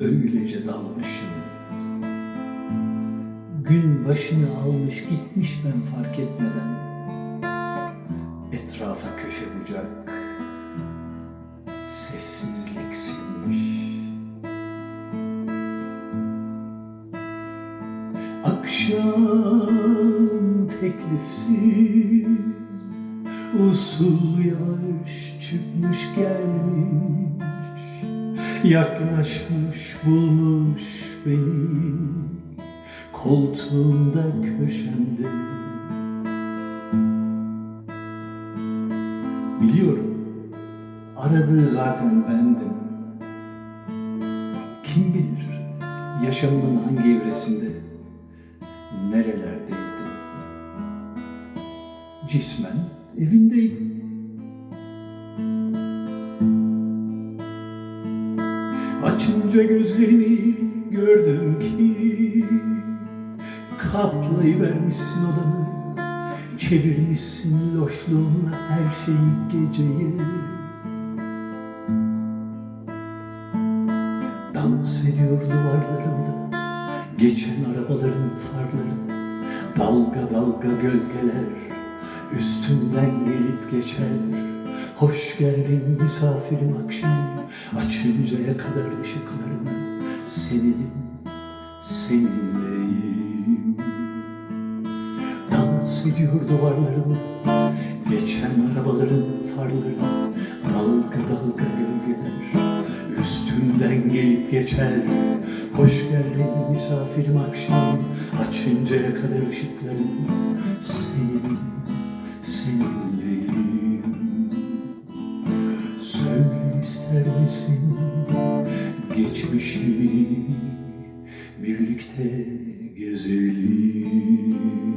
Öylece dalmışım. Gün başını almış gitmiş ben fark etmeden. Etrafa köşe bucak. Sessizlik sinmiş. Akşam teklifsiz Usul yavaş çıkmış gelmiş Yaklaşmış bulmuş beni. Koltuğumda köşemde. Biliyorum. Aradığı zaten bendim. Kim bilir yaşamımın hangi evresinde Nerelerdeydim. Cismen evimdeydim Açınca gözlerimi gördüm ki Kaplayıvermişsin odamı Çevirmişsin loşluğunla her şeyi geceyi. Dans ediyor duvarlarımda Geçen arabaların farları Dalga dalga gölgeler Üstümden gelip geçer. Hoş geldin misafirim akşam Açıncaya kadar ışıklarını Seninim, seninleyim. Dans ediyor duvarlarım Geçen arabaların farları Dalga dalga gölgeler Üstümden gelip geçer. Hoş geldin misafirim akşam Açıncaya kadar ışıklarım Senin, seninleyim ister misin Geçmişimi Birlikte gezelim